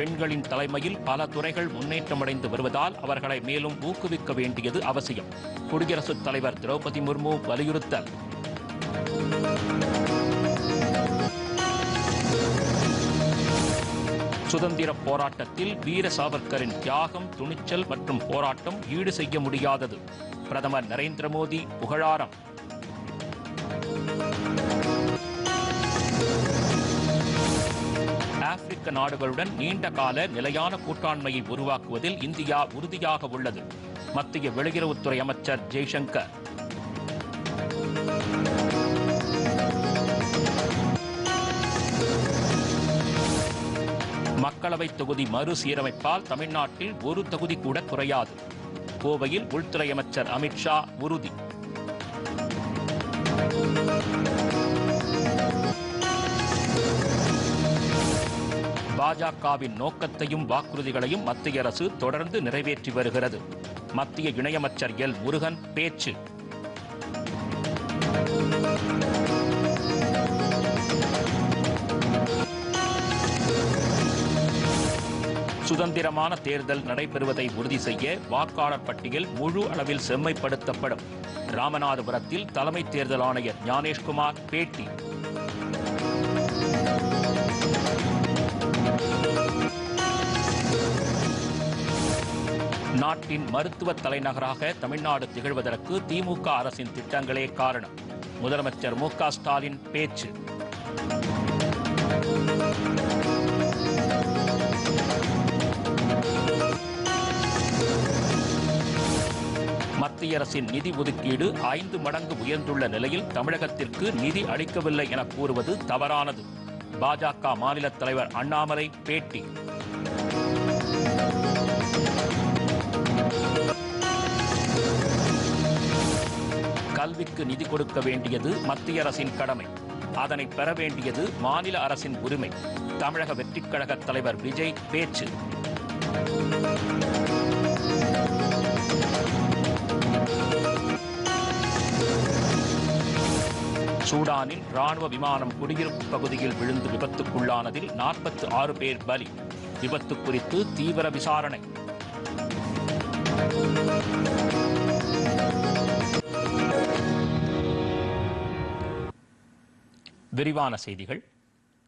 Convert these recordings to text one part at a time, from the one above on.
பெண்களின் தலைமையில் பல துறைகள் முன்னேற்றமடைந்து வருவதால் அவர்களை மேலும் ஊக்குவிக்க வேண்டியது அவசியம். குடியரசுத் தலைவர் திரௌபதி முர்மு வலியுறுத்தல். சுதந்திர போராட்டத்தில் வீர சாவர்கரின் தியாகம் துணிச்சல் மற்றும் போராட்டம் ஈடு செய்ய முடியாதது. பிரதமர் நரேந்திர மோடி புகழாரம். ஆப்பிரிக்க நாடுகளுடன் நீண்ட கால நிலையான கூட்டாண்மையை உருவாக்குவதில் இந்தியா உறுதியாக உள்ளது. மத்திய வெளியுறவுத்துறை அமைச்சர் ஜெய்சங்கர். மக்களவை தொகுதி மறுசீரமைப்பால் தமிழ்நாட்டில் ஒரு தொகுதி கூட குறையாது. கோவையில் உள்துறை அமைச்சர் அமித்ஷா உறுதி. பாஜகவின் நோக்கத்தையும் வாக்குறுதிகளையும் மத்திய அரசு தொடர்ந்து நிறைவேற்றி வருகிறது. மத்திய இணையமைச்சர் எல். முருகன் பேச்சு. சுதந்திரமான தேர்தல் நடைபெறுவதை உறுதி செய்ய வாக்காளர் பட்டியல் முழு அளவில் செம்மைப்படுத்தப்படும். ராமநாதபுரத்தில் தலைமை தேர்தல் ஆணையர் ஞானேஷ்குமார் பேட்டி. நாட்டின் மருத்துவ தலைநகராக தமிழ்நாடு திகழ்வதற்கு திமுக அரசின் திட்டங்களே காரணம். முதலமைச்சர் மு க ஸ்டாலின் பேச்சு. மத்திய அரசின் நிதி ஒதுக்கீடு ஐந்து மடங்கு உயர்ந்துள்ள நிலையில் தமிழகத்திற்கு நிதி அளிக்கவில்லை என கூறுவது தவறானது. பாஜக மாநில தலைவர் அண்ணாமலை பேட்டி. கல்விக்கு நிதி கொடுக்க வேண்டியது மத்திய அரசின் கடமை. அதனை பெற வேண்டியது மாநில அரசின் உரிமை. தமிழக வெற்றிக் கழக தலைவர் விஜய் பேச்சு. சூடானில் ராணுவ விமானம் குடியிருப்பு பகுதியில் விழுந்து விபத்துக்குள்ளானதில் நாற்பத்தி ஆறு பேர் பலி. விபத்து குறித்து தீவிர விசாரணை. விரிவான செய்திகள்.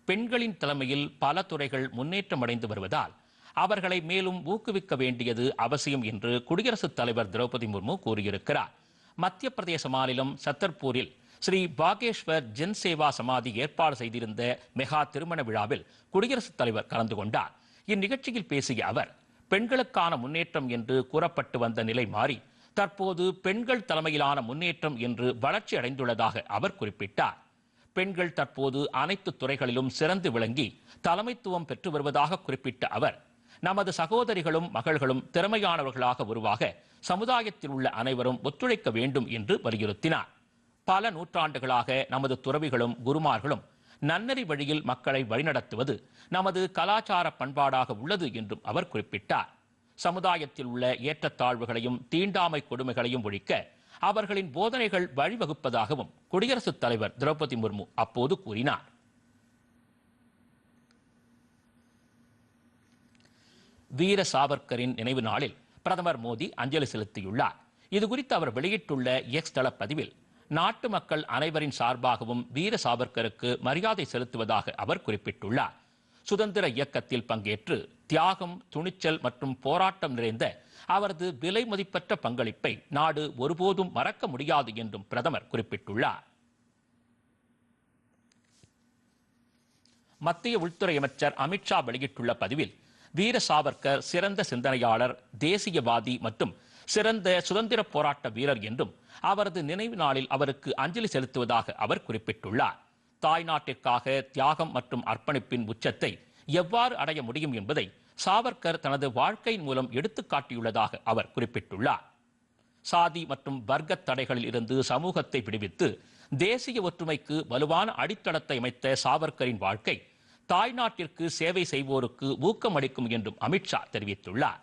பெண்களின் தலைமையில் பல துறைகள் முன்னேற்றமடைந்து வருவதால் அவர்களை மேலும் ஊக்குவிக்க வேண்டியது அவசியம் என்று குடியரசுத் தலைவர் திரௌபதி முர்மு கூறியிருக்கிறார். மத்திய பிரதேச மாநிலம் சத்தர்பூரில் ஸ்ரீ பாகேஸ்வர் ஜன் சேவா சமாதி ஏற்பாடு செய்திருந்த மெகா திருமண விழாவில் குடியரசுத் தலைவர் கலந்து கொண்டார். இந்நிகழ்ச்சியில் பேசிய அவர் பெண்களுக்கான முன்னேற்றம் என்று கூறப்பட்டு வந்த நிலை மாறி தற்போது பெண்கள் தலைமையிலான முன்னேற்றம் என்று வளர்ச்சி அடைந்துள்ளதாக அவர் குறிப்பிட்டார். பெண்கள் தற்போது அனைத்து துறைகளிலும் சிறந்து விளங்கி தலைமைத்துவம் பெற்று வருவதாக குறிப்பிட்ட அவர் நமது சகோதரிகளும் மகள்களும் திறமையானவர்களாக உருவாக சமுதாயத்தில் உள்ள அனைவரும் ஒத்துழைக்க வேண்டும் என்று வலியுறுத்தினார். பல நூற்றாண்டுகளாக நமது துறவிகளும் குருமார்களும் நன்னறி வழியில் மக்களை வழிநடத்துவது நமது கலாச்சார பண்பாடாக உள்ளது என்றும் அவர் குறிப்பிட்டார். சமுதாயத்தில் உள்ள ஏற்றத்தாழ்வுகளையும் தீண்டாமை கொடுமைகளையும் ஒழிக்க அவர்களின் போதனைகள் வழிவகுப்பதாகவும் குடியரசுத் தலைவர் திரௌபதி முர்மு அப்போது கூறினார். வீர சாவர்கரின் நினைவு நாளில் பிரதமர் மோடி அஞ்சலி செலுத்தியுள்ளார். இதுகுறித்து அவர் வெளியிட்டுள்ள எக்ஸ் தள பதிவில் நாட்டு மக்கள் அனைவரின் சார்பாகவும் வீர சாவர்கருக்கு மரியாதை செலுத்துவதாக அவர் குறிப்பிட்டுள்ளார். சுதந்திர இயக்கத்தில் பங்கேற்று தியாகம் துணிச்சல் மற்றும் போராட்டம் நிறைந்த அவரது விலை மதிப்பற்ற பங்களிப்பை நாடு ஒருபோதும் மறக்க முடியாது என்றும் பிரதமர் குறிப்பிட்டுள்ளார். மத்திய உள்துறை அமைச்சர் அமித்ஷா வெளியிட்டுள்ள பதிவில் வீர சாவர்கர் சிறந்த சிந்தனையாளர் தேசியவாதி மற்றும் சிறந்த சுதந்திர போராட்ட வீரர் என்றும் அவரது நினைவு நாளில் அவருக்கு அஞ்சலி செலுத்துவதாக அவர் குறிப்பிட்டுள்ளார். தாய் நாட்டிற்காக தியாகம் மற்றும் அர்ப்பணிப்பின் உச்சத்தை எவ்வாறு அடைய முடியும் என்பதை சாவர்கர் தனது வாழ்க்கையின் மூலம் எடுத்துக்காட்டியுள்ளதாக அவர் குறிப்பிட்டுள்ளார். சாதி மற்றும் வர்க்க தடைகளில் இருந்து சமூகத்தை விடுவித்து தேசிய ஒற்றுமைக்கு வலுவான அடித்தளத்தை அமைத்த சாவர்கரின் வாழ்க்கை தாய் நாட்டிற்கு சேவை செய்வோருக்கு ஊக்கம் அளிக்கும் என்றும் அமித்ஷா தெரிவித்துள்ளார்.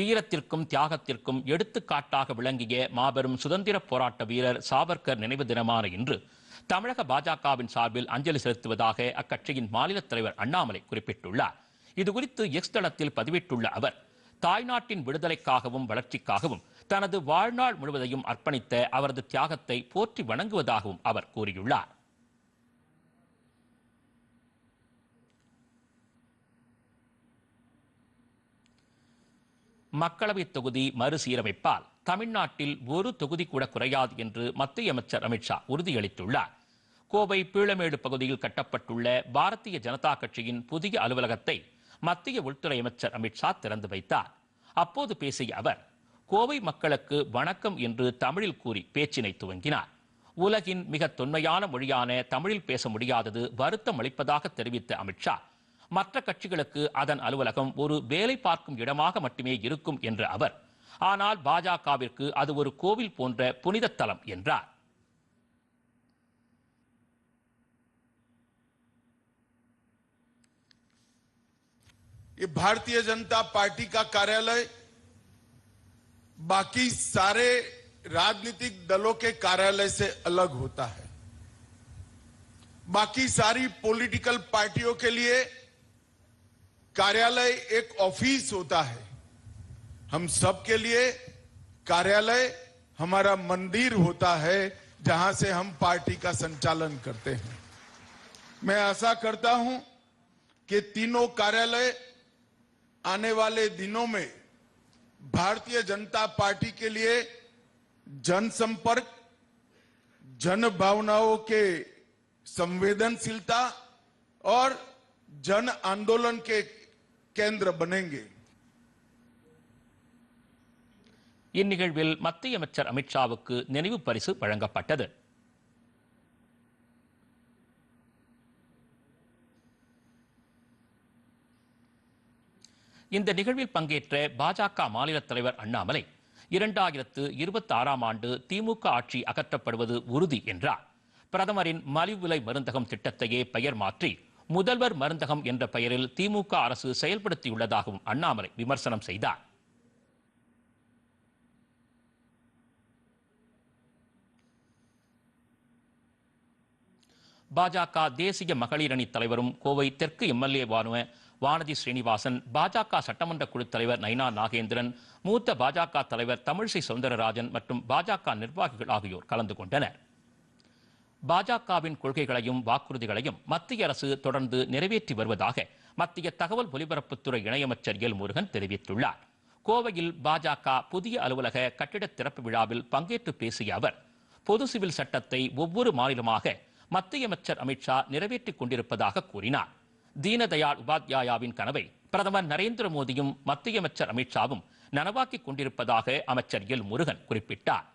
வீரத்திற்கும் தியாகத்திற்கும் எடுத்துக்காட்டாக விளங்கிய மாபெரும் சுதந்திர போராட்ட வீரர் சாவர்கர் நினைவு தினமான இன்று தமிழக பாஜகவின் சார்பில் அஞ்சலி செலுத்துவதாக அக்கட்சியின் மாநில தலைவர் அண்ணாமலை குறிப்பிட்டுள்ளார். இதுகுறித்து எக்ஸ் தளத்தில் பதிவிட்டுள்ள அவர் தாய்நாட்டின் விடுதலைக்காகவும் வளர்ச்சிக்காகவும் தனது வாழ்நாள் முழுவதையும் அர்ப்பணித்த அவரது தியாகத்தை போற்றி வணங்குவதாகவும் அவர் கூறியுள்ளார். மக்களவை தொகுதி மறுசீரமைப்பால் தமிழ்நாட்டில் ஒரு தொகுதி கூட குறையாது என்று மத்திய அமைச்சர் அமித்ஷா உறுதியளித்துள்ளார். கோவை பீளமேடு பகுதியில் கட்டப்பட்டுள்ள பாரதிய ஜனதா கட்சியின் புதிய அலுவலகத்தை மத்திய உள்துறை அமைச்சர் அமித்ஷா திறந்து வைத்தார். அப்போது பேசிய அவர் கோவை மக்களுக்கு வணக்கம் என்று தமிழில் கூறி பேச்சினை துவங்கினார். உலகின் மிக தொன்மையான மொழியான தமிழில் பேச முடியாதது வருத்தம் அளிப்பதாக தெரிவித்த அமித்ஷா மற்ற கட்சிகளுக்கு அதன் அலுவலகம் ஒரு வேலை பார்க்கும் இடமாக மட்டுமே இருக்கும் என்ற அவர் ஆனால் பாஜகவிற்கு அது ஒரு கோவில் போன்ற புனித தலம் என்றார் ये भारतीय जनता पार्टी का कार्यालय बाकी सारे राजनीतिक दलों के कार्यालय से अलग होता है बाकी सारी पॉलिटिकल पार्टियों के लिए कार्यालय एक ऑफ़िस होता है। हम सबके लिए कार्यालय हमारा मंदिर होता है, जहाँ से हम पार्टी का संचालन करते हैं। मैं आशा करता हूँ कि तीनों कार्यालय आने वाले दिनों में भारतीय जनता पार्टी के लिए जनसंपर्क जन भावनाओं के संवेदनशीलता और जन आंदोलन के केंद्र बनेंगे இந்நிகழ்வில் மத்திய அமைச்சர் அமித்ஷாவுக்கு நினைவு பரிசு வழங்கப்பட்டது இந்த நிகழ்வில் பங்கேற்ற பாஜக மாநில தலைவர் அண்ணாமலை இரண்டாயிரத்து இருபத்தி ஆறாம் ஆண்டு திமுக ஆட்சி அகற்றப்படுவது உறுதி என்றார் பிரதமரின் மலிவு விலை மருந்தகம் திட்டத்தையே பெயர் மாற்றி முதல்வர் மருந்தகம் என்ற பெயரில் திமுக அரசு செயல்படுத்தியுள்ளதாகவும் அண்ணாமலை விமர்சனம் செய்தார். பாஜக தேசிய மகளிர் அணி தலைவரும் கோவை தெற்கு எம்எல்ஏவான வானதி ஸ்ரீனிவாசன் பாஜக சட்டமன்ற குழு தலைவர் நைனா நாகேந்திரன் மூத்த பாஜக தலைவர் தமிழிசை சவுந்தரராஜன் மற்றும் பாஜக நிர்வாகிகள் ஆகியோர் கலந்து கொண்டனர். பாஜகவின் கொள்கைகளையும் வாக்குறுதிகளையும் மத்திய அரசு தொடர்ந்து நிறைவேற்றி வருவதாக மத்திய தகவல் ஒலிபரப்புத்துறை இணையமைச்சர் எல் முருகன் தெரிவித்துள்ளார். கோவையில் பாஜக புதிய அலுவலக கட்டிட திறப்பு விழாவில் பங்கேற்று பேசிய அவர் பொது சிவில் சட்டத்தை ஒவ்வொரு மாநிலமாக மத்திய அமைச்சர் அமித்ஷா நிறைவேற்றிக் கொண்டிருப்பதாக கூறினார். தீனதயாள் உபாத்யாயாவின் கனவை பிரதமர் நரேந்திர மோடியும் மத்திய அமைச்சர் அமித்ஷாவும் நனவாக்கிக் கொண்டிருப்பதாக அமைச்சர் எல் முருகன் குறிப்பிட்டார்.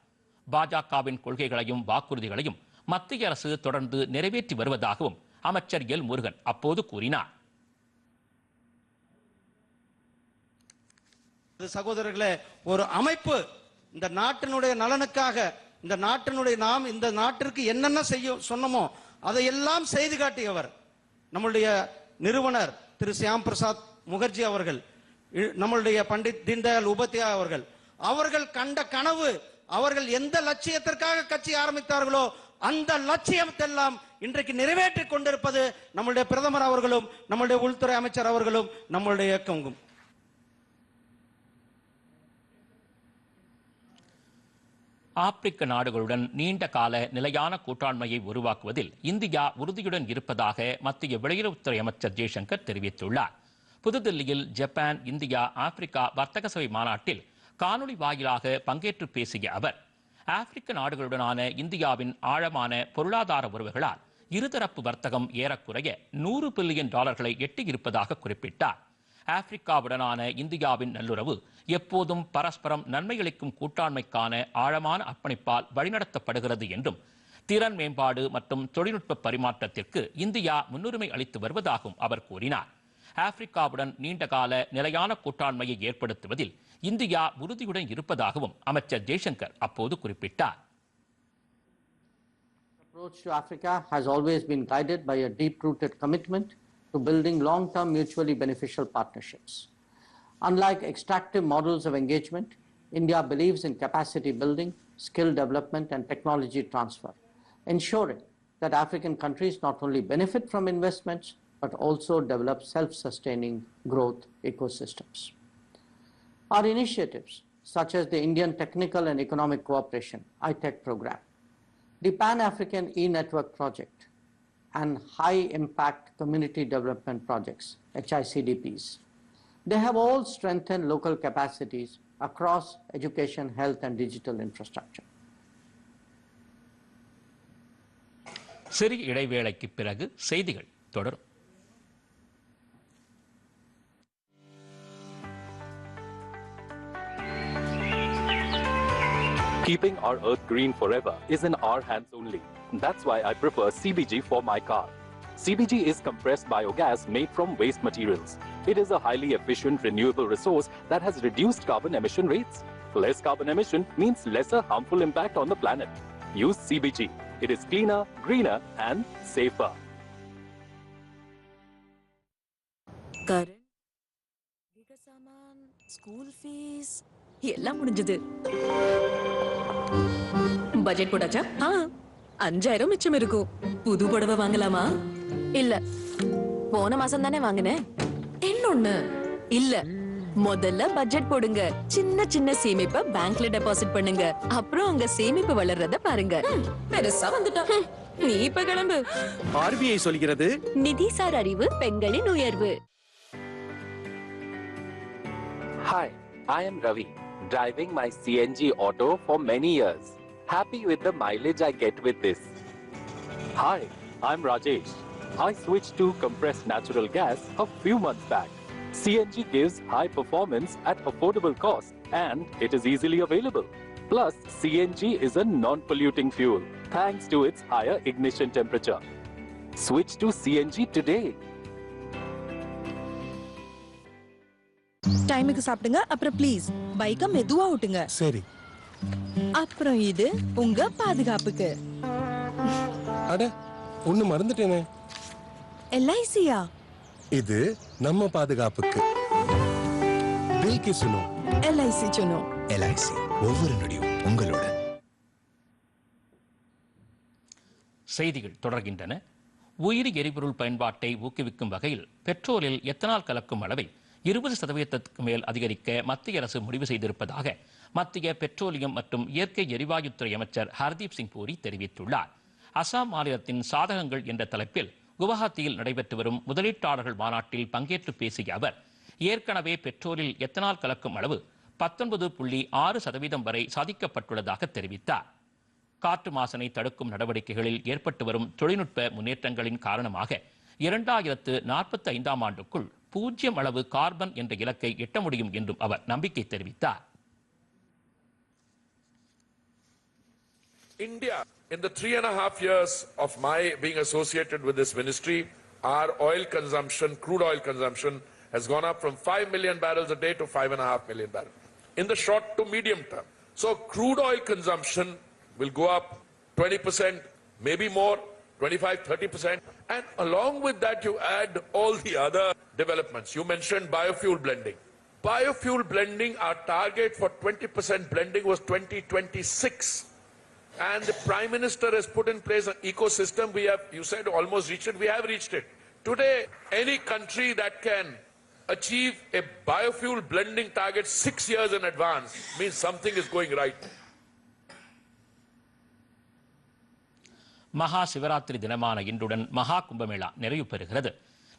பாஜகவின் கொள்கைகளையும் வாக்குறுதிகளையும் மத்திய அரசு தொடர்ந்து நிறைவேற்றி வருவதாகவும் அமைச்சர் எல் முருகன் அப்போது கூறினார். சகோதரர்களே ஒரு அமைப்பு இந்த நாட்டினுடைய நலனுக்காக இந்த நாட்டினுடைய நாம் இந்த நாட்டிற்கு என்னென்ன செய்ய சொன்னமோ அதையெல்லாம் செய்து காட்டியவர் நம்மளுடைய நிறுவனர் திரு சியாம் பிரசாத் முகர்ஜி அவர்கள் இ- நம்மளுடைய பண்டித் தீன்தயாள் உபாத்யாயா அவர்கள் அவர்கள் கண்ட கனவு அவர்கள் எந்த லட்சியத்திற்காக கட்சி ஆரம்பித்தார்களோ அந்த லட்சியத்தெல்லாம் இன்றைக்கு நிறைவேற்றிக் கொண்டிருப்பது நம்மளுடைய பிரதமர் அவர்களும் நம்மளுடைய உள்துறை அமைச்சர் அவர்களும் நம்மளுடைய இயக்கமும். ஆப்பிரிக்க நாடுகளுடன் நீண்ட கால நிலையான கூட்டாண்மையை உருவாக்குவதில் இந்தியா உறுதியுடன் இருப்பதாக மத்திய வெளியுறவுத்துறை அமைச்சர் ஜெய்சங்கர் தெரிவித்துள்ளார். புதுதில்லியில் ஜப்பான் இந்தியா ஆப்பிரிக்கா வர்த்தக சபை மாநாட்டில் காணொளி வாயிலாக பங்கேற்று பேசிய அவர் ஆப்பிரிக்க நாடுகளுடனான இந்தியாவின் ஆழமான பொருளாதார உறவுகளால் இருதரப்பு வர்த்தகம் ஏறக்குறைய நூறு பில்லியன் டாலர்களை எட்டியிருப்பதாக குறிப்பிட்டார். ஆப்பிரிக்காவுடனான இந்தியாவின் நல்லுறவு எப்போதும் பரஸ்பரம் நன்மையளிக்கும் கூட்டாண்மைக்கான ஆழமான அர்ப்பணிப்பால் வழிநடத்தப்படுகிறது என்றும் திறன் மேம்பாடு மற்றும் தொழில்நுட்ப பரிமாற்றத்திற்கு இந்தியா முன்னுரிமை அளித்து வருவதாகவும் அவர் கூறினார். ஆப்பிரிக்காவுடன் நீண்ட கால நிலையான கூட்டாண்மையை ஏற்படுத்துவதில் இந்தியா உறுதியுடன் இருப்பதாகவும் அமைச்சர் ஜெய்சங்கர் அப்போது குறிப்பிட்டார் approach to Africa has always been guided by a deep rooted commitment to building long term mutually beneficial partnerships. Unlike extractive models of engagement, India believes in capacity building, skill development, and technology transfer, ensuring that African countries not only benefit from investments but also develop self sustaining growth ecosystems. Our initiatives, such as the Indian Technical and Economic Cooperation ITEC program, the Pan African e Network project, and high impact community development projects, HICDPs, they have all strengthened local capacities across education, health, and digital infrastructure. சிறிய இடைவேளைக்கு பிறகு செய்திகள் தொடரும் Keeping our earth green forever is in our hands only. That's why I prefer CBG for my car. CBG is compressed biogas made from waste materials. It is a highly efficient renewable resource that has reduced carbon emission rates. Less carbon emission means lesser harmful impact on the planet. Use CBG. It is cleaner, greener and safer. Current. School fees, எல்லாம் முடிஞ்சது. Budget போட்டாச்சா? ஆ அஞ்சாயிரம் மிச்சம் இருக்கும். புது புடவை வாங்கலாமா? இல்ல. போன மாசம் தானே வாங்கினேன். இன்னொன்னு இல்ல. முதல்ல பட்ஜெட் போடுங்க. சின்ன சின்ன சேமிப்பை பேங்க்ல டெபாசிட் பண்ணுங்க. அப்புறம் உங்க சேமிப்பு வளர்றத பாருங்க. பெருசா வந்துட்டோம். நீ இப்ப கிளம்பு. ஆர்பிஐ சொல்கிறது? நிதிசார் அறிவு பெண்களின் உயர்வு. Hi, I am Ravi, driving my CNG auto for many years. Happy with the mileage I get with this. Hi, I'm Rajesh. I switched to compressed natural gas a few months back. CNG gives high performance at affordable cost and it is easily available. Plus, CNG is a non-polluting fuel thanks to its higher ignition temperature. Switch to CNG today. டைமுக்கு சாப்பிடுங்க. அப்புறம் please பைக்க மெதுவா ஓட்டுங்க. சரி. அப்புறம் இது உங்க பாதுகாப்புக்கு. அட ஒண்ணு மறந்துட்டேனே. எல்ஐசியா இது நம்ம பாதுகாப்புக்கு. தில் கி சுனோ எல்ஐசி சொன்னோம் எல்ஐசி ஒவ்வொரு நொடியும் உங்களோட. செய்திகள் தொடர்கின்றன. உயிரி எரிபொருள் பயன்பாட்டை ஊக்குவிக்கும் வகையில் பெட்ரோலில் எத்தனால் கலக்கும் அளவை இருபது சதவீதத்துக்கு மேல் அதிகரிக்க மத்திய அரசு முடிவு செய்திருப்பதாக மத்திய பெட்ரோலியம் மற்றும் இயற்கை எரிவாயுத்துறை அமைச்சர் ஹர்தீப் சிங் பூரி தெரிவித்துள்ளார். அசாம் மாநிலத்தின் சாதகங்கள் என்ற தலைப்பில் குவஹாத்தியில் நடைபெற்று வரும் முதலீட்டாளர்கள் மாநாட்டில் பங்கேற்று பேசிய அவர் ஏற்கனவே பெட்ரோலில் எத்தனால் கலக்கும் அளவு பத்தொன்பது புள்ளி ஆறு சதவீதம் வரை சாதிக்கப்பட்டுள்ளதாக தெரிவித்தார். காற்று மாசனை தடுக்கும் நடவடிக்கைகளில் ஏற்பட்டு வரும் தொழில்நுட்ப முன்னேற்றங்களின் காரணமாக இரண்டாயிரத்து நாற்பத்தி ஐந்தாம் ஆண்டுக்குள் பூஜ்ஜியம் அளவு கார்பன் என்ற இலக்கை எட்ட முடியும் என்றும் அவர் நம்பிக்கை தெரிவித்தார் India, in the three and a half years of my being associated with this ministry, our oil consumption, crude oil consumption, has gone up from 5 million barrels a day to 5.5 million barrels in the short to medium term. So, crude oil consumption will go up 20%, maybe more, 25, 30%. And along with that, you add all the other developments. You mentioned biofuel blending. Biofuel blending, our target for 20% blending was 2026. And the Prime Minister has put in place an ecosystem. We have, you said, almost reached it. We have reached it. Today, any country that can achieve a biofuel blending target six years in advance means something is going right. மகா சிவராத்திரி தினமான இன்றுடன் மகா கும்பமேளா நிறைவு பெறுகிறது.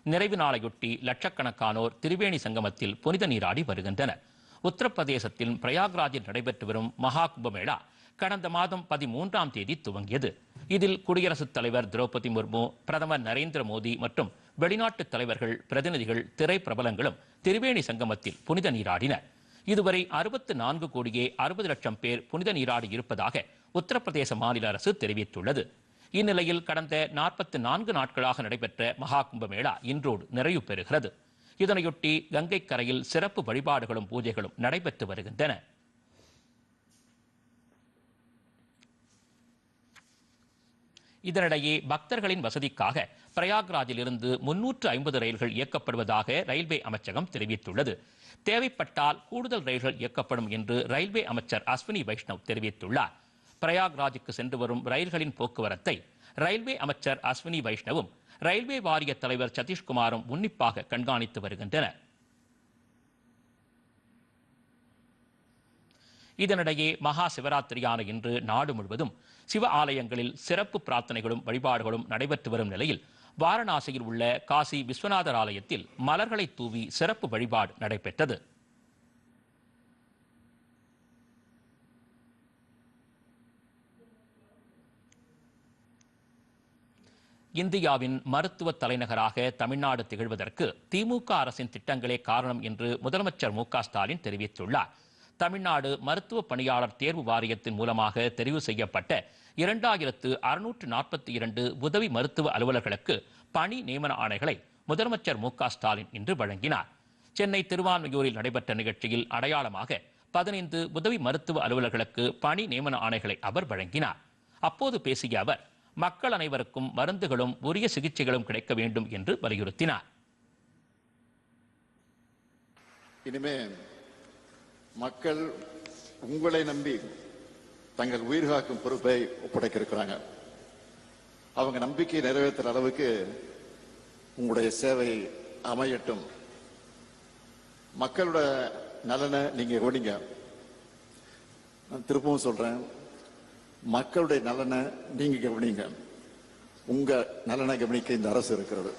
நிறைவு நாளையொட்டி லட்சக்கணக்கானோர் திரிவேணி சங்கமத்தில் புனித நீராடி வருகின்றனர். உத்தரப்பிரதேசத்தில் பிரயாக்ராஜில் நடைபெற்று வரும் மகா கும்பமேளா கடந்த மாதம் பதிமூன்றாம் தேதி துவங்கியது. இதில் குடியரசுத் தலைவர் திரௌபதி முர்மு பிரதமர் நரேந்திர மோடி மற்றும் வெளிநாட்டு தலைவர்கள் பிரதிநிதிகள் திரைப்பிரபலங்களும் திரிவேணி சங்கமத்தில் புனித நீராடினர். இதுவரை அறுபத்து நான்கு கோடியே அறுபது லட்சம் பேர் புனித நீராடி இருப்பதாக உத்தரப்பிரதேச மாநில அரசு தெரிவித்துள்ளது. இந்நிலையில் கடந்த நாற்பத்தி நான்கு நாட்களாக நடைபெற்ற மகா கும்பமேளா இன்றோடு நிறைவு பெறுகிறது. இதனையொட்டி கங்கை கரையில் சிறப்பு வழிபாடுகளும் பூஜைகளும் நடைபெற்று வருகின்றன. இதனிடையே பக்தர்களின் வசதிக்காக பிரயாக்ராஜில் இருந்து முன்னூற்று ஐம்பது ரயில்கள் இயக்கப்படுவதாக ரயில்வே அமைச்சகம் தெரிவித்துள்ளது. தேவைப்பட்டால் கூடுதல் ரயில்கள் இயக்கப்படும் என்று ரயில்வே அமைச்சர் அஸ்வினி வைஷ்ணவ் தெரிவித்துள்ளார். பிரயாக்ராஜுக்கு சென்று வரும் ரயில்களின் போக்குவரத்தை ரயில்வே அமைச்சர் அஸ்வினி வைஷ்ணவும் ரயில்வே வாரிய தலைவர் சதீஷ்குமாரும் உன்னிப்பாக கண்காணித்து வருகின்றனர். இதனிடையே மகா சிவராத்திரியான இன்று நாடு முழுவதும் சிவ ஆலயங்களில் சிறப்பு பிரார்த்தனைகளும் வழிபாடுகளும் நடைபெற்று வரும் நிலையில் வாரணாசியில் உள்ள காசி விஸ்வநாதர் ஆலயத்தில் மலர்களை தூவி சிறப்பு வழிபாடு நடைபெற்றது. இந்தியாவின் மருத்துவ தலைநகராக தமிழ்நாடு திகழ்வதற்கு திமுக அரசின் திட்டங்களே காரணம் என்று முதலமைச்சர் மு ஸ்டாலின் தெரிவித்துள்ளார். தமிழ்நாடு மருத்துவ பணியாளர் தேர்வு வாரியத்தின் மூலமாக தெரிவு செய்யப்பட்ட இரண்டாயிரத்து அறுநூற்று நாற்பத்தி இரண்டு உதவி மருத்துவ அலுவலர்களுக்கு பணி நியமன ஆணைகளை முதலமைச்சர் மு ஸ்டாலின் இன்று வழங்கினார். சென்னை திருவான்மையூரில் நடைபெற்ற நிகழ்ச்சியில் அடையாளமாக பதினைந்து உதவி மருத்துவ அலுவலர்களுக்கு பணி நியமன ஆணைகளை அவர் வழங்கினார். அப்போது பேசிய அவர் மக்கள் அனைவருக்கும் மருந்துகளும் உரிய சிகிச்சைகளும் கிடைக்க வேண்டும் என்று வலியுறுத்தினார். இனிமே மக்கள் உங்களை நம்பி தங்கள் உயிர் காக்கும் பொறுப்பை ஒப்படைக்க இருக்கிறாங்க அவங்க நம்பிக்கை நிறைவேற்றுற அளவுக்கு உங்களுடைய சேவை அமையட்டும். மக்களோட நலனை நீங்க கவனிங்க. நான் திருப்பவும் சொல்றேன். மக்களுடைய நலனை நீங்க கவனிங்க. உங்க நலனை கவனிக்க இந்த அரசு இருக்கிறது.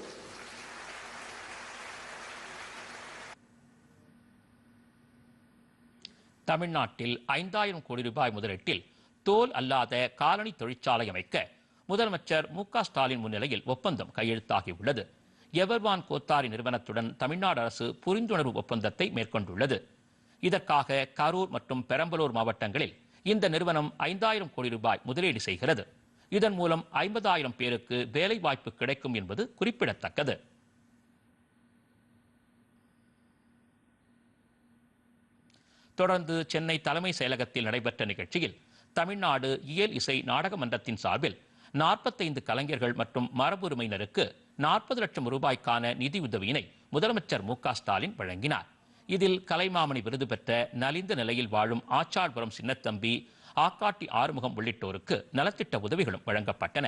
தமிழ்நாட்டில் ஐந்தாயிரம் கோடி ரூபாய் முதலீட்டில் தோல் அல்லாத காலனி தொழிற்சாலை அமைக்க முதலமைச்சர் மு க ஸ்டாலின் முன்னிலையில் ஒப்பந்தம் கையெழுத்தாகியுள்ளது. எவர்வான் கோத்தாரி நிறுவனத்துடன் தமிழ்நாடு அரசு புரிந்துணர்வு ஒப்பந்தத்தை மேற்கொண்டுள்ளது. இதற்காக கரூர் மற்றும் பெரம்பலூர் மாவட்டங்களில் இந்த நிறுவனம் ஐந்தாயிரம் கோடி ரூபாய் முதலீடு செய்கிறது. இதன் மூலம் ஐம்பதாயிரம் பேருக்கு வேலை வாய்ப்பு கிடைக்கும் என்பது குறிப்பிடத்தக்கது. தொடர்ந்து சென்னை தலைமை செயலகத்தில் நடைபெற்ற நிகழ்ச்சியில் தமிழ்நாடு இயல் இசை நாடக மன்றத்தின் சார்பில் நாற்பத்தைந்து கலைஞர்கள் மற்றும் மரபுரிமையினருக்கு நாற்பது லட்சம் ரூபாய்க்கான நிதியுதவியினை முதலமைச்சர் மு க ஸ்டாலின் வழங்கினார். இதில் கலைமாமணி விருது பெற்ற நலிந்த நிலையில் வாழும் ஆச்சார்புரம் சின்னத்தம்பி ஆக்காட்டி ஆறுமுகம் உள்ளிட்டோருக்கு நலத்திட்ட உதவிகளும் வழங்கப்பட்டன.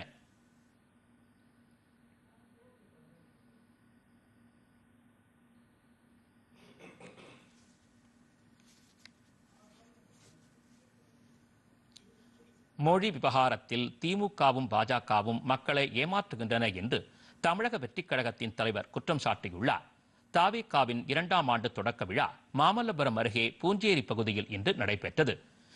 மொழி விவகாரத்தில் திமுகவும் பாஜகவும் மக்களை ஏமாற்றுகின்றன என்று தமிழக வெற்றிக் கழகத்தின் தலைவர் குற்றம் சாட்டியுள்ளார். தாவேகாவின் இரண்டாம் ஆண்டு தொடக்க விழா மாமல்லபுரம் அருகே பூஞ்சேரி பகுதியில் இன்று நடைபெற்றது.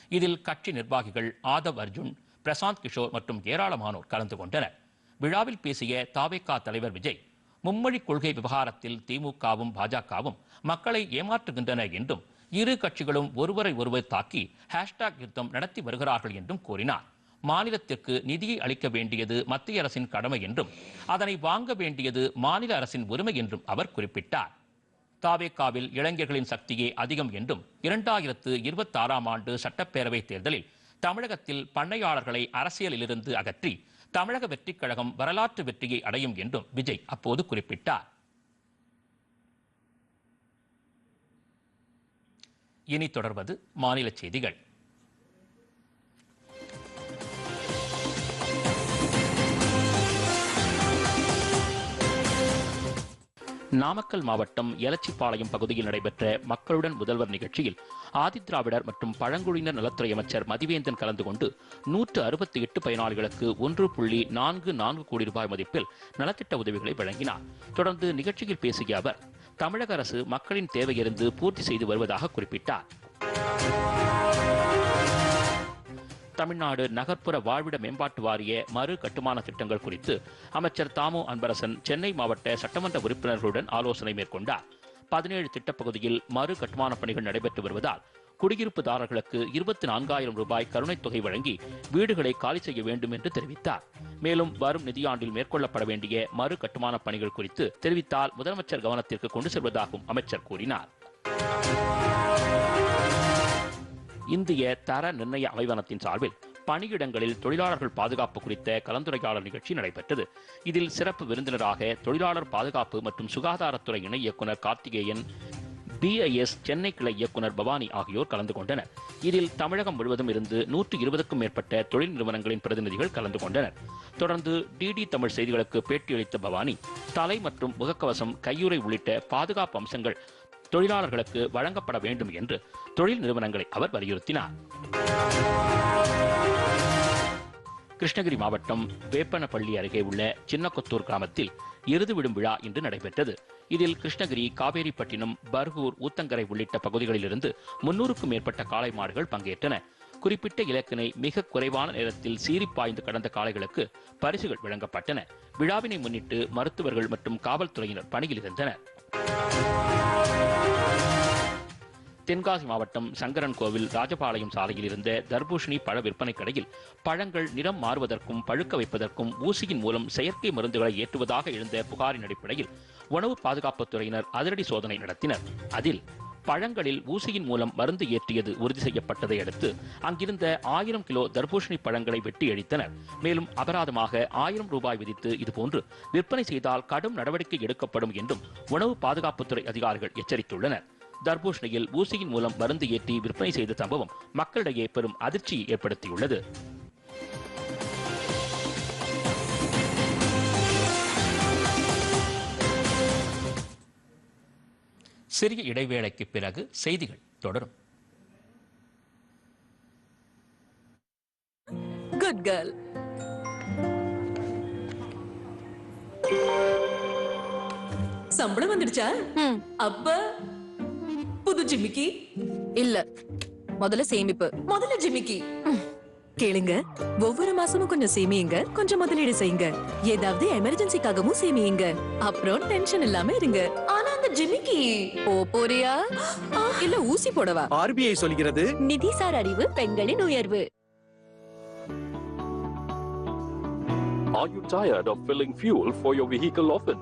இதில் கட்சி நிர்வாகிகள் ஆதவ் அர்ஜுன் பிரசாந்த் கிஷோர் மற்றும் ஏராளமானோர் கலந்து கொண்டனர். விழாவில் பேசிய தாவேகா தலைவர் விஜய் மும்மொழி கொள்கை விவகாரத்தில் திமுகவும் பாஜகவும் மக்களை ஏமாற்றுகின்றன என்றும் இரு கட்சிகளும் ஒருவரை ஒருவர் தாக்கி ஹேஷ்டாக் யுத்தம் நடத்தி வருகிறார்கள் என்றும் கூறினார். மாநிலத்திற்கு நிதியை அளிக்க வேண்டியது மத்திய அரசின் கடமை என்றும் அதனை வாங்க வேண்டியது மாநில அரசின் உரிமை என்றும் அவர் குறிப்பிட்டார். தாவேக்காவில் இளைஞர்களின் சக்தியே அதிகம் என்றும் இரண்டாயிரத்து இருபத்தாறாம் ஆண்டு சட்டப்பேரவை தேர்தலில் தமிழகத்தில் பண்ணையாளர்களை அரசியலிலிருந்து அகற்றி தமிழக வெற்றிக் கழகம் வரலாற்று வெற்றியை அடையும் என்றும் விஜய் அப்போது குறிப்பிட்டார். இனி தொடர்வது மாநில செய்திகள். நாமக்கல் மாவட்டம் எலச்சிப்பாளையம் பகுதியில் நடைபெற்ற மக்களுடன் முதல்வர் நிகழ்ச்சியில் ஆதிதிராவிடர் மற்றும் பழங்குடியினர் நலத்துறை அமைச்சர் மதிவேந்தன் கலந்து கொண்டு நூற்று அறுபத்தி எட்டு பயனாளிகளுக்கு ஒன்று புள்ளி நான்கு நான்கு கோடி ரூபாய் மதிப்பில் நலத்திட்ட உதவிகளை வழங்கினார். தொடர்ந்து நிகழ்ச்சியில் பேசிய அவர் தமிழக அரசு மக்களின் தேவையிருந்து பூர்த்தி செய்து வருவதாக குறிப்பிட்டார். தமிழ்நாடு நகர்ப்புற வாழ்விட மேம்பாட்டு வாரிய மறு கட்டுமான திட்டங்கள் குறித்து அமைச்சர் தாமோ அன்பரசன் சென்னை மாவட்ட சட்டமன்ற உறுப்பினர்களுடன் ஆலோசனை மேற்கொண்டார். பதினேழு திட்டப்பகுதியில் மறு கட்டுமான பணிகள் நடைபெற்று வருவதால் குடியிருப்புதாரர்களுக்கு இருபத்தி நான்காயிரம் ரூபாய் கருணைத் தொகை வழங்கி வீடுகளை காலி செய்ய வேண்டும் என்று தெரிவித்தார். மேலும் வரும் நிதியாண்டில் மேற்கொள்ளப்பட வேண்டிய மறு கட்டுமான பணிகள் குறித்து தெரிவித்தால் முதலமைச்சர் கவனத்திற்கு கொண்டு செல்வதாகவும் அமைச்சர் கூறினார். இந்திய தர நிர்ணய அமைவனத்தின் சார்பில் பணியிடங்களில் தொழிலாளர்கள் பாதுகாப்பு குறித்த கலந்துரையாடல் நிகழ்ச்சி நடைபெற்றது. இதில் சிறப்பு விருந்தினராக தொழிலாளர் பாதுகாப்பு மற்றும் சுகாதாரத்துறை இணை இயக்குனர் கார்த்திகேயன் பிஐஎஸ் சென்னை கிளை இயக்குனர் பவானி ஆகியோர் கலந்து கொண்டனர். இதில் தமிழகம் முழுவதும் இருந்து நூற்று இருபதுக்கும் மேற்பட்ட தொழில் நிறுவனங்களின் பிரதிநிதிகள் கலந்து கொண்டனர். தொடர்ந்து டிடி தமிழ் செய்திகளுக்கு பேட்டியளித்த பவானி தலை மற்றும் முகக்கவசம் கையுறை உள்ளிட்ட பாதுகாப்பு அம்சங்கள் தொழிலாளர்களுக்கு வழங்கப்பட வேண்டும் என்று தொழில் நிறுவனங்களை அவர் வலியுறுத்தினார். கிருஷ்ணகிரி மாவட்டம் வேப்பனப்பள்ளி அருகே உள்ள சின்னக்கொத்தூர் கிராமத்தில் எருது விடும் விழா இன்று நடைபெற்றது. இதில் கிருஷ்ணகிரி காவேரிப்பட்டினம் பர்கூர் ஊத்தங்கரை உள்ளிட்ட பகுதிகளிலிருந்து முன்னூறுக்கும் மேற்பட்ட காளை மாடுகள் பங்கேற்றன. குறிப்பிட்ட இலக்கினை மிக குறைவான நேரத்தில் சீறி பாய்ந்து கடந்த காளைகளுக்கு பரிசுகள் வழங்கப்பட்டன. விழாவினை முன்னிட்டு மருத்துவர்கள் மற்றும் காவல்துறையினர் பணியில் இருந்தனர். தென்காசி மாவட்டம் சங்கரன் கோவில் ராஜபாளையம் சாலையில் இருந்த தர்பூஷணி பழ விற்பனை கடையில் பழங்கள் நிறம் மாறுவதற்கும் பழுக்க வைப்பதற்கும் ஊசியின் மூலம் செயற்கை மருந்துகளை ஏற்றுவதாக எழுந்த புகாரின் அடிப்படையில் உணவு பாதுகாப்புத் துறையினர் அதிரடி சோதனை நடத்தினர். அதில் பழங்களில் ஊசியின் மூலம் மருந்து ஏற்றியது உறுதி செய்யப்பட்டதை அடுத்து அங்கிருந்த ஆயிரம் கிலோ தர்பூஷணி பழங்களை வெட்டி அழித்தனர். மேலும் அபராதமாக ஆயிரம் ரூபாய் விதித்து இதுபோன்று விற்பனை செய்தால் கடும் நடவடிக்கை எடுக்கப்படும் என்றும் உணவு பாதுகாப்புத்துறை அதிகாரிகள் எச்சரித்துள்ளனர். தர்பூஷணியில் ஊசியின் மூலம் மருந்து ஏற்றி விற்பனை செய்த சம்பவம் மக்களிடையே பெரும் அதிர்ச்சியை ஏற்படுத்தியுள்ளது. சிறிய இடைவேளைக்கு பிறகு செய்திகள் தொடரும். குட் கேர்ள் சம்பளம் வந்துடுச்சா? அப்ப புது ஜிமிக்கி? இல்ல. முதல்ல சேமிப்பு. முதல்ல ஜிமிக்கி? கேளுங்க. ஒவ்வொரு மாசமும் கொஞ்சம் சேமியுங்க. கொஞ்சம் முதலீடு செய்யுங்க. ஏதாவது எமர்ஜென்சிக்காகவும் சேமியுங்க. அப்புறம் டென்ஷன் இல்லாம இருங்க. ஜிமிக்கி போ போறியா இல்ல ஊசி போடவா ஆர்பிஐ சொல்கிறது நிதிசார் அறிவு பெண்களின் உயர்வு Are you tired of filling fuel for your vehicle often?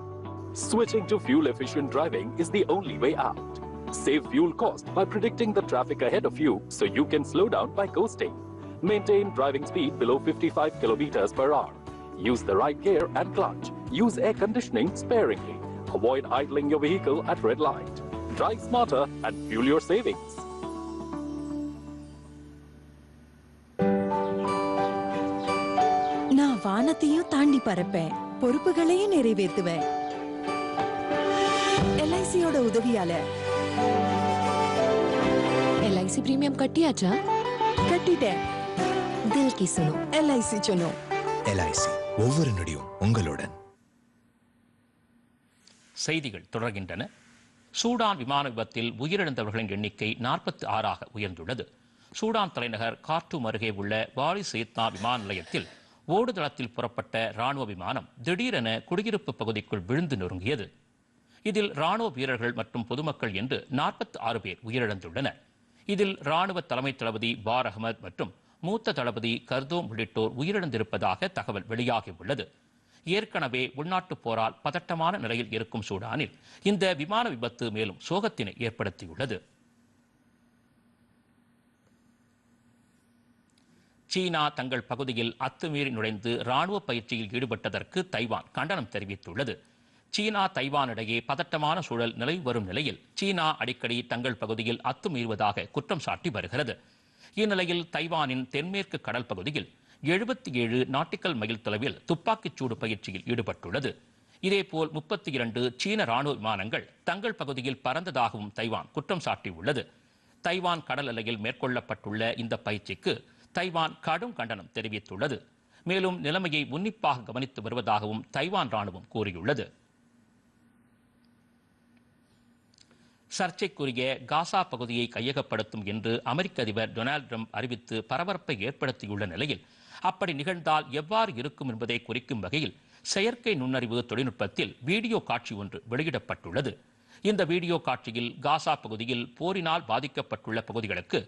Switching to fuel efficient driving is the only way out. Save fuel cost by predicting the traffic ahead of you so you can slow down by coasting. Maintain driving speed below 55 kilometers per hour. Use the right gear and clutch. Use air conditioning sparingly. Avoid idling your vehicle at red light. Drive smarter and fuel your savings. நான் வானத்தையும் தாண்டி பறப்பேன். பொறுப்புகளையும் நிறைவேற்றுவேன். எல்ஐசியோட உதவியால. LIC premium கட்டியாச்சா? கட்டிட்டேன். தில் கி சுனோ எல்ஐசி சொன்னோம். எல்ஐசி ஒவ்வொரு நொடியும் உங்களுடன். செய்திகள் தொடர்கின்றன. சூடான் விமான விபத்தில் உயிரிழந்தவர்களின் எண்ணிக்கை நாற்பத்தி ஆறாக உயர்ந்துள்ளது. சூடான் தலைநகர் கார்ட்டூம் அருகே உள்ள வாரி சேத்னா விமான நிலையத்தில் ஓடுதளத்தில் புறப்பட்ட ராணுவ விமானம் திடீரென குடியிருப்பு பகுதிக்குள் விழுந்து நொறுங்கியது. இதில் ராணுவ வீரர்கள் மற்றும் பொதுமக்கள் என்று நாற்பத்தி ஆறு பேர் உயிரிழந்துள்ளனர். இதில் ராணுவ தலைமை தளபதி பார் அகமது மற்றும் மூத்த தளபதி கர்தோம் உள்ளிட்டோர் உயிரிழந்திருப்பதாக தகவல் வெளியாகியுள்ளது ஏற்கனவே உள்நாட்டு போரால் பதட்டமான நிலையில் இருக்கும் சூடானில் இந்த விமான விபத்து மேலும் சோகத்தினை ஏற்படுத்தியுள்ளது. சீனா தங்கள் பகுதியில் அத்துமீறி நுழைந்து ராணுவ பயிற்சியில் ஈடுபட்டதற்கு தைவான் கண்டனம் தெரிவித்துள்ளது. சீனா தைவான் இடையே பதட்டமான சூழல் நிலவி வரும் நிலையில் சீனா அடிக்கடி தங்கள் பகுதியில் அத்துமீறுவதாக குற்றம் சாட்டி வருகிறது. இந்நிலையில் தைவானின் தென்மேற்கு கடல் பகுதியில் எழுபத்தி ஏழு நாட்டிக்கல் மைல் தொலைவில் துப்பாக்கிச் சூடு பயிற்சியில் ஈடுபட்டுள்ளது. இதேபோல் முப்பத்தி இரண்டு சீன ராணுவ விமானங்கள் தங்கள் பகுதியில் பறந்ததாகவும் தைவான் குற்றம் சாட்டியுள்ளது. தைவான் கடல் எல்லையில் மேற்கொள்ளப்பட்டுள்ள இந்த பயிற்சிக்கு தைவான் கடும் கண்டனம் தெரிவித்துள்ளது. மேலும் நிலைமையை உன்னிப்பாக கவனித்து வருவதாகவும் தைவான் ராணுவம் கூறியுள்ளது. சர்ச்சைக்குரிய காசா பகுதியை கையகப்படுத்தும் என்று அமெரிக்க அதிபர் டொனால்டு ட்ரம்ப் அறிவித்து பரபரப்பை ஏற்படுத்தியுள்ள நிலையில் அப்படி நிகழ்ந்தால் எவ்வாறு இருக்கும் என்பதை குறிக்கும் வகையில் செயற்கை நுண்ணறிவு தொழில்நுட்பத்தில் வீடியோ காட்சி ஒன்று வெளியிடப்பட்டுள்ளது. இந்த வீடியோ காட்சியில் காசா பகுதியில் போரினால் பாதிக்கப்பட்டுள்ள பகுதிகளுக்கு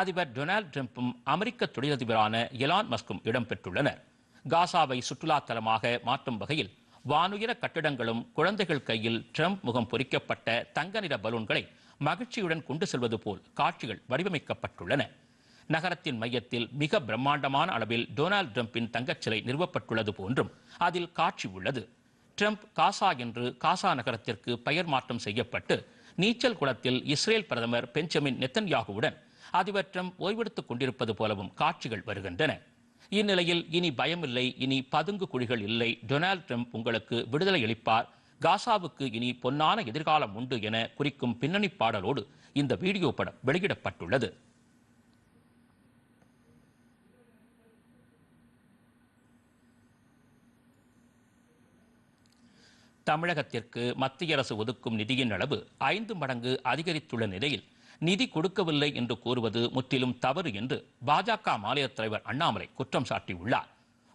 அதிபர் டொனால்டு ட்ரம்ப்பும் அமெரிக்க தொழிலதிபரான எலான் மஸ்கும் இடம்பெற்றுள்ளனர். காசாவை சுற்றுலா தலமாக மாற்றும் வகையில் வானுயர கட்டிடங்களும் குழந்தைகள் கையில் ட்ரம்ப் முகம் பொறிக்கப்பட்ட தங்க நிற பலூன்களை மகிழ்ச்சியுடன் கொண்டு செல்வது போல் காட்சிகள் வடிவமைக்கப்பட்டுள்ளன. நகரத்தின் மையத்தில் மிக பிரம்மாண்டமான அளவில் டொனால்ட் டிரம்பின் தங்கச்சிலை நிறுவப்பட்டுள்ளது போன்றும் அதில் காட்சி உள்ளது. ட்ரம்ப் காசா என்று காசா நகரத்திற்கு பெயர் மாற்றம் செய்யப்பட்டு நீச்சல் குளத்தில் இஸ்ரேல் பிரதமர் பெஞ்சமின் நெத்தன்யாகுவுடன் அதிபர் ட்ரம்ப் ஓய்வெடுத்துக் கொண்டிருப்பது போலவும் காட்சிகள் வருகின்றன. இந்நிலையில் இனி பயமில்லை இனி பதுங்கு குழிகள் இல்லை. டொனால்ட் ட்ரம்ப் உங்களுக்கு விடுதலை அளிப்பார். காசாவுக்கு இனி பொன்னான எதிர்காலம் உண்டு என குறிக்கும் பின்னணி பாடலோடு இந்த வீடியோ படம் வெளியிடப்பட்டுள்ளது. தமிழகத்திற்கு மத்திய அரசு ஒதுக்கும் நிதியின் அளவு ஐந்து மடங்கு அதிகரித்துள்ள நிலையில் நிதி கொடுக்கவில்லை என்று கூறுவது முற்றிலும் தவறு என்று பாஜக மாநில தலைவர் அண்ணாமலை குற்றம் சாட்டியுள்ளார்.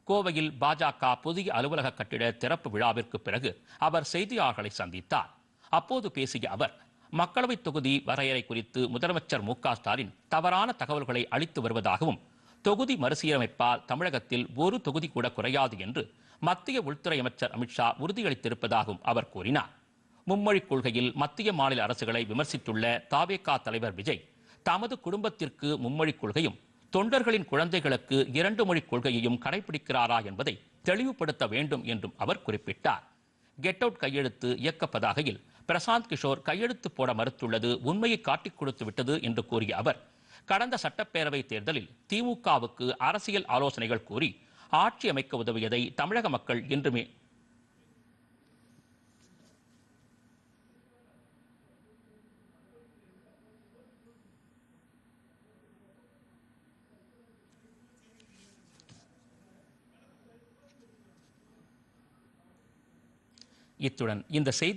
கோவையில் பாஜக புதிய அலுவலக கட்டிட திறப்பு விழாவிற்கு பிறகு அவர் செய்தியாளர்களை சந்தித்தார். அப்போது பேசிய அவர் மக்களவைத் தொகுதி வரையறை குறித்து முதலமைச்சர் மு க ஸ்டாலின் தவறான தகவல்களை அளித்து வருவதாகவும் தொகுதி மறுசீரமைப்பால் தமிழகத்தில் ஒரு தொகுதி கூட குறையாது என்று மத்திய உள்துறை அமைச்சர் அமித்ஷா உறுதியளித்திருப்பதாகவும் அவர் கூறினார். மும்மொழிக் கொள்கையில் மத்திய மாநில அரசுகளை விமர்சித்துள்ள தாவேகா தலைவர் விஜய் தமது குடும்பத்திற்கு மும்மொழிக் கொள்கையும் தொண்டர்களின் குழந்தைகளுக்கு இரண்டு மொழிக் கொள்கையையும் கடைபிடிக்கிறாரா என்பதை தெளிவுபடுத்த வேண்டும் என்றும் அவர் குறிப்பிட்டார். கெட் அவுட் கையெழுத்து இயக்க பதாகையில் பிரசாந்த் கிஷோர் கையெழுத்து போட மறுத்துள்ளது உண்மையை காட்டிக் கொடுத்து விட்டது என்று கூறிய அவர் கடந்த சட்டப்பேரவை தேர்தலில் திமுகவுக்கு அரசியல் ஆலோசனைகள் கூறி ஆட்சி அமைக்க உதவியதை தமிழக மக்கள் என்றுமே இத்துடன் இந்த செய்தி